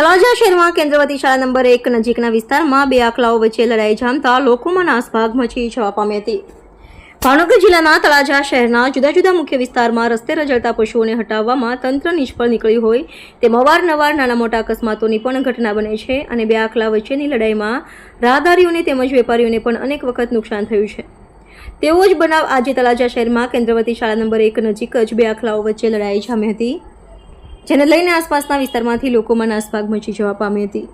તળાજા શહેરમાં કેન્દ્રવતી શાળા નંબર એક નજીકના વિસ્તારમાં બે આખલાઓ વચ્ચે લડાઈ જામતા લોકોમાં નાસભાગ મચી જવા પામી હતી. ભાવનગર જિલ્લાના તળાજા શહેરના જુદા જુદા મુખ્ય વિસ્તારમાં રસ્તે રજળતા પશુઓને હટાવવામાં તંત્ર નિષ્ફળ નીકળ્યું હોય તેમ અવારનવાર નાના મોટા અકસ્માતોની પણ ઘટના બને છે અને બે આખલા વચ્ચેની લડાઈમાં રાહદારીઓને તેમજ વેપારીઓને પણ અનેક વખત નુકસાન થયું છે. તેવો જ બનાવ આજે તળાજા શહેરમાં કેન્દ્રવતી શાળા નંબર એક નજીક જ બે આખલાઓ વચ્ચે લડાઈ જામી હતી. જેને લઈને આસપાસના વિસ્તારમાંથી લોકોમાં નાસભાગ મચી જવા પામી હતી.